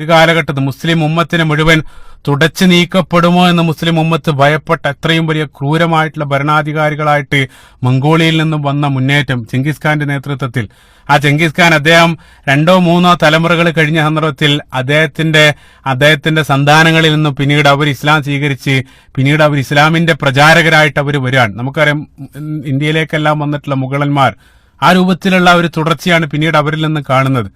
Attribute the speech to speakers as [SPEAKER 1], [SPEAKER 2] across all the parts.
[SPEAKER 1] ഒരു കാലഘട്ടത്തിൽ മുസ്ലിം ഉമ്മത്തിനെ മുഴുവൻ തുടച്ചു നീക്കപ്പെടുമോ എന്ന് മുസ്ലിം ഉമ്മത്ത് ഭയപ്പെട്ട അത്രയും വലിയ ക്രൂരമായിട്ടുള്ള ഭരണാധികാരികളായിട്ട് മംഗോളിയയിൽ നിന്നും വന്ന മുന്നേറ്റം ചെങ്കിസ് ഖാന്റെ നേതൃത്വത്തിൽ. ആ ചെങ്കിസ് ഖാൻ അദ്ദേഹം രണ്ടോ മൂന്നോ തലമുറകൾ കഴിഞ്ഞ സന്ദർഭത്തിൽ അദ്ദേഹത്തിന്റെ അദ്ദേഹത്തിന്റെ സന്താനങ്ങളിൽ നിന്നും പിന്നീട് അവർ ഇസ്ലാം സ്വീകരിച്ച് പിന്നീട് അവർ ഇസ്ലാമിന്റെ പ്രചാരകരായിട്ട് അവർ വരികയാണ് നമുക്കറിയാം ഇന്ത്യയിലേക്കെല്ലാം വന്നിട്ടുള്ള മുഗളന്മാർ ആ രൂപത്തിലുള്ള ഒരു തുടർച്ചയാണ് പിന്നീട് അവരിൽ നിന്ന് കാണുന്നത്.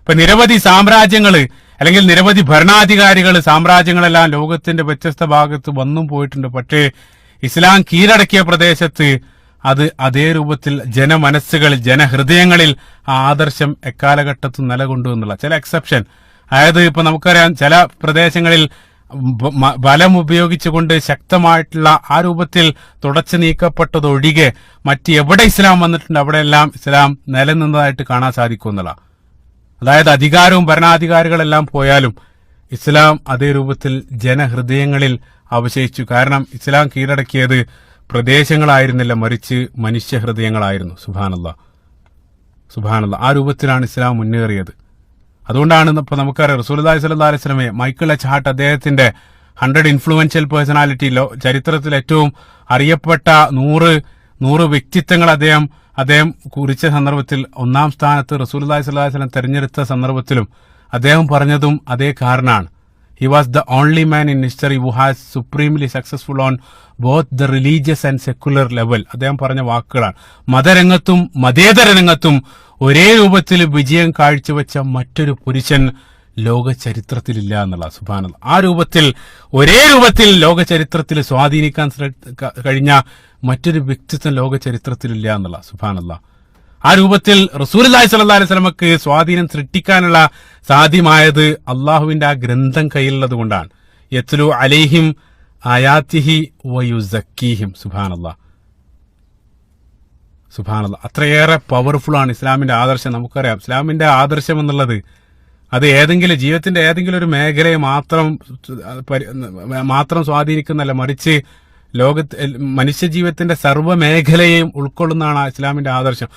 [SPEAKER 1] ഇപ്പൊ നിരവധി സാമ്രാജ്യങ്ങൾ അല്ലെങ്കിൽ നിരവധി ഭരണാധികാരികൾ സാമ്രാജ്യങ്ങളെല്ലാം ലോകത്തിന്റെ വ്യത്യസ്ത ഭാഗത്ത് വന്നും പോയിട്ടുണ്ട്. പക്ഷേ ഇസ്ലാം കീഴടക്കിയ പ്രദേശത്ത് അത് അതേ രൂപത്തിൽ ജനമനസ്സുകളിൽ ജനഹൃദയങ്ങളിൽ ആ ആദർശം എക്കാലഘട്ടത്തും നിലകൊണ്ടു എന്നുള്ള ചില എക്സെപ്ഷൻ അതായത് ഇപ്പൊ നമുക്കറിയാം ചില പ്രദേശങ്ങളിൽ ബലം ഉപയോഗിച്ചുകൊണ്ട് ശക്തമായിട്ടുള്ള ആ രൂപത്തിൽ തുടച്ചു നീക്കപ്പെട്ടതൊഴികെ മറ്റ് എവിടെ ഇസ്ലാം വന്നിട്ടുണ്ട് അവിടെയെല്ലാം ഇസ്ലാം നിലനിന്നതായിട്ട് കാണാൻ സാധിക്കും എന്നുള്ള അതായത് അധികാരവും ഭരണാധികാരികളെല്ലാം പോയാലും ഇസ്ലാം അതേ രൂപത്തിൽ ജനഹൃദയങ്ങളിൽ അവശേഷിച്ചു. കാരണം ഇസ്ലാം കീഴടക്കിയത് പ്രദേശങ്ങളായിരുന്നില്ല മറിച്ച് മനുഷ്യഹൃദയങ്ങളായിരുന്നു. സുബാനല്ല സുബാനല്ല ആ രൂപത്തിലാണ് ഇസ്ലാം മുന്നേറിയത്. അതുകൊണ്ടാണ് ഇപ്പൊ നമുക്കറിയാം റസൂലി സല്ലാ അലൈഹി സ്വലമെ മൈക്കിൾ എച്ച് ഹാർട്ട് അദ്ദേഹത്തിന്റെ ഹൺഡ്രഡ് ഇൻഫ്ലുവൻഷ്യൽ പേഴ്സണാലിറ്റി ചരിത്രത്തിൽ ഏറ്റവും അറിയപ്പെട്ട നൂറ് നൂറ് വ്യക്തിത്വങ്ങൾ അദ്ദേഹം അദ്ദേഹം കുറിച്ച സന്ദർഭത്തിൽ ഒന്നാം സ്ഥാനത്ത് റസൂലി സ്വല്ലാ വസ്ലം തെരഞ്ഞെടുത്ത സന്ദർഭത്തിലും അദ്ദേഹം പറഞ്ഞതും അതേ കാരണമാണ്. He was the only man in history who has supremely successful on both the religious and secular level അദ്ദേഹം പറഞ്ഞ വാക്കുകളാണ്. മതരംഗത്തും മതേതര രംഗത്തും ഒരേ രൂപത്തിൽ വിജയം കാഴ്ചവെച്ച മറ്റൊരു പുരുഷൻ ലോക ചരിത്രത്തിലില്ല എന്നുള്ള സുഭാനത ആ രൂപത്തിൽ ഒരേ രൂപത്തിൽ ലോക ചരിത്രത്തിൽ സ്വാധീനിക്കാൻ കഴിഞ്ഞ മറ്റൊരു വ്യക്തിത്വം ലോക ചരിത്രത്തിലില്ല എന്നുള്ള സുഭാനല്ല ആ രൂപത്തിൽ റസൂലി സല്ലാ സ്വലമക്ക് സ്വാധീനം സൃഷ്ടിക്കാനുള്ള സാധ്യമായത് അള്ളാഹുവിന്റെ ആ ഗ്രന്ഥം കയ്യിലുള്ളത് കൊണ്ടാണ്. യത്ലു അലൈഹിം ആയാത്തിഹി വയുസക്കീഹിം സുബാനല്ലാ സുബാനല്ല അത്രയേറെ ആണ് ഇസ്ലാമിന്റെ ആദർശം. നമുക്കറിയാം ഇസ്ലാമിന്റെ ആദർശം എന്നുള്ളത് അത് ഏതെങ്കിലും ജീവിതത്തിന്റെ ഏതെങ്കിലും ഒരു മേഖലയെ മാത്രം മാത്രം സ്വാധീനിക്കുന്നല്ല മറിച്ച് ലോകത്ത് മനുഷ്യജീവിതത്തിന്റെ സർവ മേഖലയെയും ഉൾക്കൊള്ളുന്നതാണ് ഇസ്ലാമിന്റെ ആദർശം.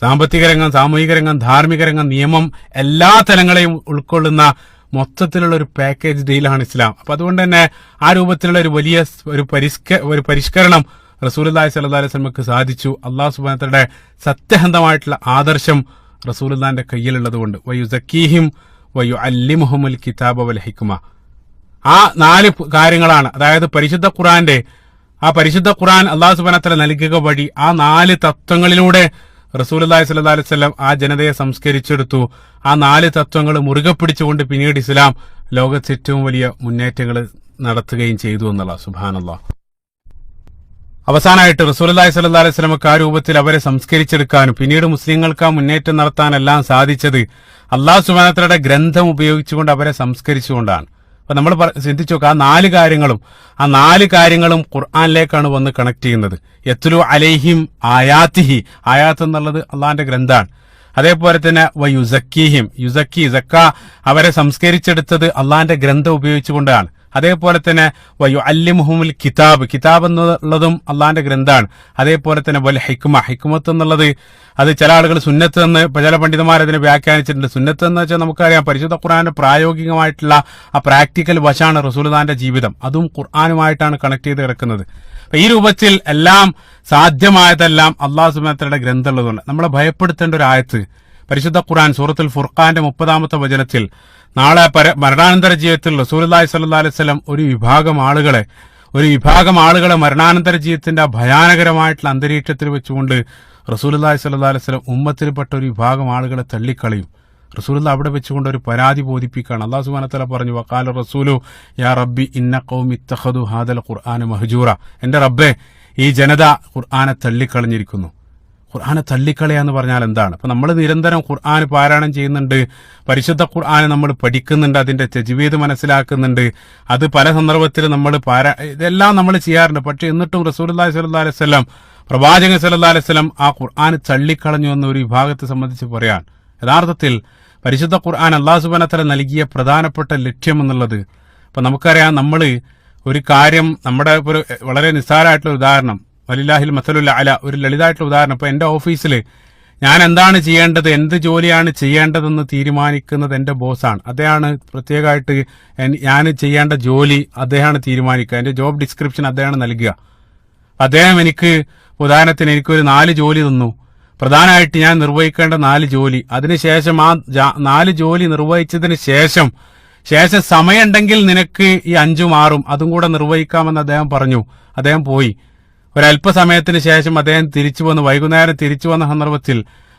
[SPEAKER 1] സാമ്പത്തിക രംഗം സാമൂഹിക രംഗം ധാർമ്മിക രംഗം നിയമം എല്ലാ തലങ്ങളെയും ഉൾക്കൊള്ളുന്ന മൊത്തത്തിലുള്ള ഒരു പാക്കേജ് ഡീലാണ് ഇസ്ലാം. അപ്പൊ അതുകൊണ്ട് തന്നെ ആ രൂപത്തിലുള്ള ഒരു വലിയ ഒരു പരിഷ്ക ഒരു പരിഷ്കരണം റസൂലുല്ലാഹി സ്വല്ലല്ലാഹി അലൈഹി സ്വലമക്ക് സാധിച്ചു. അള്ളാഹു സുബാനത്തയുടെ സത്യഹന്തമായിട്ടുള്ള ആദർശം റസൂലുള്ളാന്റെ കയ്യിലുള്ളത് കൊണ്ട് വയുസക്കീഹിം വയു അല്ലിമുഹമുൽ കിതാബ വൽ ഹിക്മ. ആ നാല് കാര്യങ്ങളാണ്. അതായത് പരിശുദ്ധ ഖുറാന്റെ ആ പരിശുദ്ധ ഖുറാൻ അള്ളാഹു സുബനത്തല നൽകുക വഴി ആ നാല് തത്വങ്ങളിലൂടെ റസൂൽ സ്വല്ലല്ലാഹി അലൈഹി വസല്ലം ആ ജനതയെ സംസ്കരിച്ചെടുത്തു. ആ നാല് തത്വങ്ങൾ മുറുകെ പിടിച്ചുകൊണ്ട് പിന്നീട് ഇസ്ലാം ലോകത്ത് ഏറ്റവും വലിയ മുന്നേറ്റങ്ങൾ നടത്തുകയും ചെയ്തു എന്നുള്ള സുബാനല്ലാ അവസാനമായിട്ട് റസൂലി സ്വല്ലല്ലാഹി അലൈഹി സ്വലമക്ക് ആ രൂപത്തിൽ അവരെ സംസ്കരിച്ചെടുക്കാനും പിന്നീട് മുസ്ലിങ്ങൾക്ക് ആ മുന്നേറ്റം നടത്താനെല്ലാം സാധിച്ചത് അള്ളാഹു സുബാനത്തലയുടെ ഗ്രന്ഥം ഉപയോഗിച്ചുകൊണ്ട് അവരെ സംസ്കരിച്ചുകൊണ്ടാണ്. അപ്പൊ നമ്മൾ ചിന്തിച്ചു നോക്കുക ആ നാല് കാര്യങ്ങളും ആ നാല് കാര്യങ്ങളും ഖുർആാനിലേക്കാണ് വന്ന് കണക്ട് ചെയ്യുന്നത്. യത്തുലു അലൈഹിം ആയാത്തിഹി. ആയാത്ത് എന്നുള്ളത് അള്ളാഹിന്റെ ഗ്രന്ഥാണ്. അതേപോലെ തന്നെ വ യുസക്കീഹിം യുസക്കി സക്ക അവരെ സംസ്കരിച്ചെടുത്തത് അള്ളാഹിന്റെ ഗ്രന്ഥം ഉപയോഗിച്ചുകൊണ്ടാണ്. അതേപോലെ തന്നെ വയു അല്ലിമുഹുമുൽ കിതാബ്. കിതാബ് എന്നുള്ളതും അള്ളാഹിന്റെ ഗ്രന്ഥാണ്. അതേപോലെ തന്നെ വൽ ഹിക്മ. ഹിക്മത്ത് എന്നുള്ളത് അത് ചില ആളുകൾ സുന്നത്ത് എന്ന് ചില പണ്ഡിതന്മാർ അതിനെ വ്യാഖ്യാനിച്ചിട്ടുണ്ട്. സുന്നത്ത് എന്ന് വെച്ചാൽ നമുക്കറിയാം പരിശുദ്ധ ഖുർആാന്റെ പ്രായോഗികമായിട്ടുള്ള ആ പ്രാക്ടിക്കൽ വശാണ് റസൂൽദാന്റെ ജീവിതം. അതും ഖുർആാനുമായിട്ടാണ് കണക്ട് ചെയ്ത് കിടക്കുന്നത്. ഈ രൂപത്തിൽ എല്ലാം സാധ്യമായതെല്ലാം അള്ളാഹു സുബാനത്തയുടെ ഗ്രന്ഥമുള്ളതുകൊണ്ട് നമ്മളെ ഭയപ്പെടുത്തേണ്ട ഒരു ആയത്ത് പരിശുദ്ധ ഖുർആൻ സൂറത്തുൽ ഫുർഖാന്റെ മുപ്പതാമത്തെ വചനത്തിൽ നാളെ പര മരണാനന്തര ജീവിതത്തിൽ റസൂലി അലൈഹി സ്വലം ഒരു വിഭാഗം ആളുകളെ ഒരു വിഭാഗം ആളുകളെ മരണാനന്തര ജീവിതത്തിന്റെ ഭയാനകരമായിട്ടുള്ള അന്തരീക്ഷത്തിൽ വെച്ചുകൊണ്ട് റസൂലി സല്ലാ അലൈഹി സ്വലം ഉമ്മത്തിൽപ്പെട്ട ഒരു വിഭാഗം ആളുകളെ തള്ളിക്കളയും. റസൂലുള്ള അവിടെ വെച്ചുകൊണ്ട് ഒരു പരാതി ബോധിപ്പിക്കുകയാണ്. അള്ളാഹു സുബാനത്തല പറഞ്ഞു വക്കാല റസൂലു യാ റബ്ബി ഇന്ന കൗം ഇത്തഹദു ഹാദൽ ഖുർആന മഹജൂറ. എന്റെ റബ്ബെ ഈ ജനത ഖുർആാനെ തള്ളിക്കളഞ്ഞിരിക്കുന്നു. ഖുർആനെ തള്ളിക്കളയാന്ന് പറഞ്ഞാൽ എന്താണ്? അപ്പൊ നമ്മൾ നിരന്തരം ഖുർആൻ പാരായണം ചെയ്യുന്നുണ്ട് പരിശുദ്ധ ഖുർആൻ നമ്മൾ പഠിക്കുന്നുണ്ട് അതിന്റെ തജ്വീദ് മനസ്സിലാക്കുന്നുണ്ട് അത് പല സന്ദർഭത്തിൽ നമ്മൾ പാരാ ഇതെല്ലാം നമ്മൾ ചെയ്യാറുണ്ട്. പക്ഷെ എന്നിട്ടും റസൂലി സ്വല്ലാ അലൈഹി സ്വലം പ്രവാചകൻ സല്ലാ അലൈഹി സ്വലം ആ ഖുർആൻ തള്ളിക്കളഞ്ഞു എന്ന ഒരു വിഭാഗത്തെ സംബന്ധിച്ച് പറയാൻ. യഥാർത്ഥത്തിൽ പരിശുദ്ധ ഖുർആൻ അള്ളാഹു സുബാനത്തല നൽകിയ പ്രധാനപ്പെട്ട ലക്ഷ്യം എന്നുള്ളത് അപ്പൊ നമുക്കറിയാം നമ്മൾ ഒരു കാര്യം നമ്മുടെ ഒരു വളരെ നിസ്സാരമായിട്ടുള്ള ഉദാഹരണം. വലില്ലാഹിൽ മസലുല്ല അല. ഒരു ലളിതമായിട്ടുള്ള ഉദാഹരണം. ഇപ്പൊ എന്റെ ഓഫീസിൽ ഞാൻ എന്താണ് ചെയ്യേണ്ടത് എന്ത് ജോലിയാണ് ചെയ്യേണ്ടതെന്ന് തീരുമാനിക്കുന്നത് എന്റെ ബോസാണ്. അദ്ദേഹമാണ് പ്രത്യേകമായിട്ട് ഞാൻ ചെയ്യേണ്ട ജോലി അദ്ദേഹമാണ് തീരുമാനിക്കുക. എന്റെ ജോബ് ഡിസ്ക്രിപ്ഷൻ അദ്ദേഹമാണ് നൽകുക. അദ്ദേഹം എനിക്ക് ഉദാഹരണത്തിന് എനിക്കൊരു നാല് ജോലി തന്നു. പ്രധാനമായിട്ട് ഞാൻ നിർവഹിക്കേണ്ട നാല് ജോലി. അതിനുശേഷം ആ നാല് ജോലി നിർവഹിച്ചതിന് ശേഷം ശേഷം സമയമുണ്ടെങ്കിൽ നിനക്ക് ഈ അഞ്ചും ആറും അതും കൂടെ നിർവഹിക്കാമെന്ന് അദ്ദേഹം പറഞ്ഞു. അദ്ദേഹം പോയി. ഒരല്പസമയത്തിന് ശേഷം അദ്ദേഹം തിരിച്ചു വന്ന് വൈകുന്നേരം തിരിച്ചു വന്ന സന്ദർഭത്തിൽ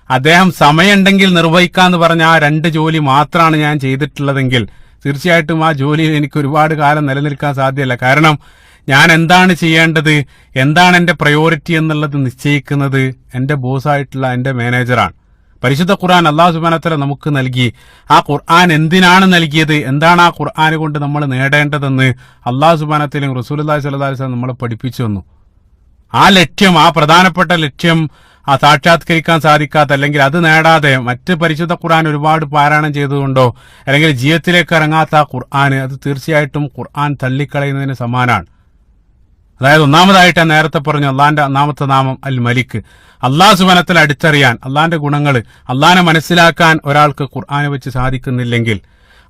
[SPEAKER 1] അദ്ദേഹം സമയമുണ്ടെങ്കിൽ നിർവഹിക്കാന്ന് പറഞ്ഞ ആ രണ്ട് ജോലി മാത്രമാണ് ഞാൻ ചെയ്തിട്ടുള്ളതെങ്കിൽ തീർച്ചയായിട്ടും ആ ജോലിയിൽ എനിക്ക് ഒരുപാട് കാലം നിലനിൽക്കാൻ സാധ്യമല്ല കാരണം ഞാൻ എന്താണ് ചെയ്യേണ്ടത് എന്താണ് എന്റെ പ്രയോറിറ്റി എന്നുള്ളത് നിശ്ചയിക്കുന്നത് എന്റെ ബോസായിട്ടുള്ള എന്റെ മാനേജറാണ് പരിശുദ്ധ ഖുർആൻ അള്ളാഹു സുബാനത്തല നമുക്ക് നൽകി. ആ ഖുർആൻ എന്തിനാണ് നൽകിയത് എന്താണ് ആ ഖുർആൻ കൊണ്ട് നമ്മൾ നേടേണ്ടതെന്ന് അള്ളാഹു സുബാനത്തിലും റസൂൽ അലൈഹി വസല്ലം നമ്മളെ പഠിപ്പിച്ചു വന്നു ആ ലക്ഷ്യം ആ പ്രധാനപ്പെട്ട ലക്ഷ്യം ആ സാക്ഷാത്കരിക്കാൻ സാധിക്കാത്ത അല്ലെങ്കിൽ അത് നേടാതെ മറ്റ് പരിശുദ്ധ ഖുർആൻ ഒരുപാട് പാരായണം ചെയ്തുകൊണ്ടോ അല്ലെങ്കിൽ ജീവിതത്തിലേക്ക് ഇറങ്ങാത്ത ആ ഖുർആൻ അത് തീർച്ചയായിട്ടും ഖുർആൻ തള്ളിക്കളയുന്നതിന് സമാനാണ്. അതായത് ഒന്നാമതായിട്ട് നേരത്തെ പറഞ്ഞു അള്ളാന്റെ ഒന്നാമത്തെ നാമം അൽ മലിക്ക് അള്ളാഹ് സുബനത്തിൽ അടിച്ചറിയാൻ അള്ളാന്റെ ഗുണങ്ങൾ അള്ളാനെ മനസ്സിലാക്കാൻ ഒരാൾക്ക് ഖുർആാനെ വെച്ച് സാധിക്കുന്നില്ലെങ്കിൽ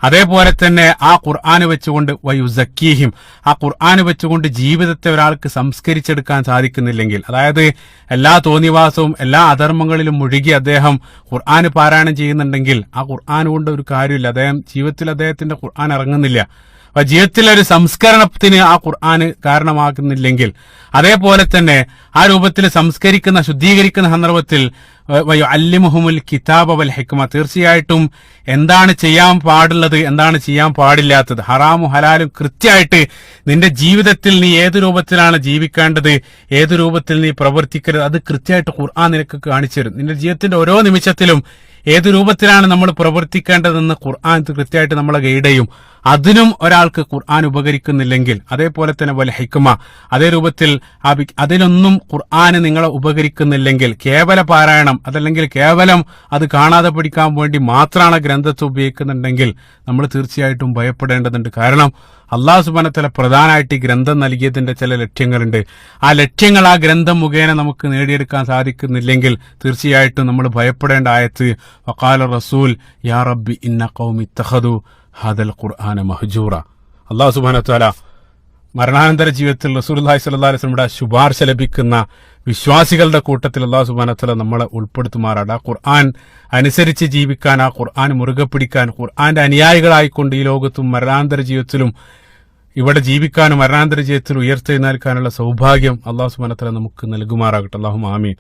[SPEAKER 1] അതേപോലെ തന്നെ ആ ഖുർആൻ വെച്ചുകൊണ്ട് വയുസക്കീഹിം ആ ഖുർആൻ വെച്ചുകൊണ്ട് ജീവിതത്തെ ഒരാൾക്ക് സംസ്കരിച്ചെടുക്കാൻ സാധിക്കുന്നില്ലെങ്കിൽ അതായത് എല്ലാ തോന്നിവാസവും എല്ലാ അധർമ്മങ്ങളിലും മുഴുകി അദ്ദേഹം ഖുർആൻ പാരായണം ചെയ്യുന്നുണ്ടെങ്കിൽ ആ ഖുർആൻ കൊണ്ട് ഒരു കാര്യമില്ല. അദ്ദേഹം ജീവിതത്തിൽ അദ്ദേഹത്തിന്റെ ഖുർആൻ ഇറങ്ങുന്നില്ല. അപ്പൊ ജീവിതത്തിലെ ഒരു സംസ്കരണത്തിന് ആ ഖുർആൻ കാരണമാകുന്നില്ലെങ്കിൽ അതേപോലെ തന്നെ ആ രൂപത്തിൽ സംസ്കരിക്കുന്ന ശുദ്ധീകരിക്കുന്ന സന്ദർഭത്തിൽ അല്ലിമുഹമുൽ കിതാബ് വൽ ഹിക്മ. തീർച്ചയായിട്ടും എന്താണ് ചെയ്യാൻ പാടുള്ളത് എന്താണ് ചെയ്യാൻ പാടില്ലാത്തത്? ഹറാമു ഹലാലും കൃത്യമായിട്ട് നിന്റെ ജീവിതത്തിൽ നീ ഏത് രൂപത്തിലാണ് ജീവിക്കേണ്ടത് ഏത് രൂപത്തിൽ നീ പ്രവർത്തിക്കരുത് അത് കൃത്യമായിട്ട് ഖുർആൻ നിനക്ക് കാണിച്ചു തരും. നിന്റെ ജീവിതത്തിന്റെ ഓരോ നിമിഷത്തിലും ഏത് രൂപത്തിലാണ് നമ്മൾ പ്രവർത്തിക്കേണ്ടതെന്ന് ഖുർആൻ കൃത്യമായിട്ട് നമ്മളെ ഗൈഡ് ചെയ്യും. അതിനും ഒരാൾക്ക് ഖുർആൻ ഉപകരിക്കുന്നില്ലെങ്കിൽ അതേപോലെ തന്നെ വല്ല ഹൈക്കുമ അതേ രൂപത്തിൽ അതിലൊന്നും ഖുർആന് നിങ്ങളെ ഉപകരിക്കുന്നില്ലെങ്കിൽ കേവല പാരായണം അതല്ലെങ്കിൽ കേവലം അത് കാണാതെ പഠിക്കാൻ വേണ്ടി മാത്രമാണ് ഗ്രന്ഥത്തെ ഉപയോഗിക്കുന്നുണ്ടെങ്കിൽ നമ്മൾ തീർച്ചയായിട്ടും ഭയപ്പെടേണ്ടതുണ്ട്. കാരണം അള്ളാഹു സുബാനത്തല പ്രധാനമായിട്ട് ഈ ഗ്രന്ഥം നൽകിയതിന്റെ ചില ലക്ഷ്യങ്ങളുണ്ട്. ആ ലക്ഷ്യങ്ങൾ ആ ഗ്രന്ഥം മുഖേന നമുക്ക് നേടിയെടുക്കാൻ സാധിക്കുന്നില്ലെങ്കിൽ തീർച്ചയായിട്ടും നമ്മൾ ഭയപ്പെടേണ്ട ആയത്ത് വക്കാല റസൂൽ യാ റബ്ബി ഇന്ന കൗമി തഹദു ഹദൽ ഖുർആാന മഹജൂറ. അള്ളാഹു സുബാനത്തല മരണാനന്തര ജീവിതത്തിൽ റസൂലുള്ളാഹി സ്വല്ലല്ലാഹി അലൈഹി വസല്ലമയുടെ ശുപാർശ ലഭിക്കുന്ന വിശ്വാസികളുടെ കൂട്ടത്തിൽ അള്ളാഹു സുബാനത്തല നമ്മളെ ഉൾപ്പെടുത്തുമാറാണ്. ആ ഖുർആൻ അനുസരിച്ച് ജീവിക്കാൻ ആ ഖുർആൻ മുറുകെ പിടിക്കാൻ ഖുർആന്റെ അനുയായികളായിക്കൊണ്ട് ഈ ലോകത്തും മരണാന്തര ജീവിതത്തിലും ഇവിടെ ജീവിക്കാനും മരണാന്തര ജീവിതത്തിൽ ഉയർത്തെഴുന്നേൽക്കാനുള്ള സൗഭാഗ്യം അള്ളാഹു സുബാനത്തല നമുക്ക് നൽകുമാറാകട്ടെ. അള്ളാഹു ആമീൻ.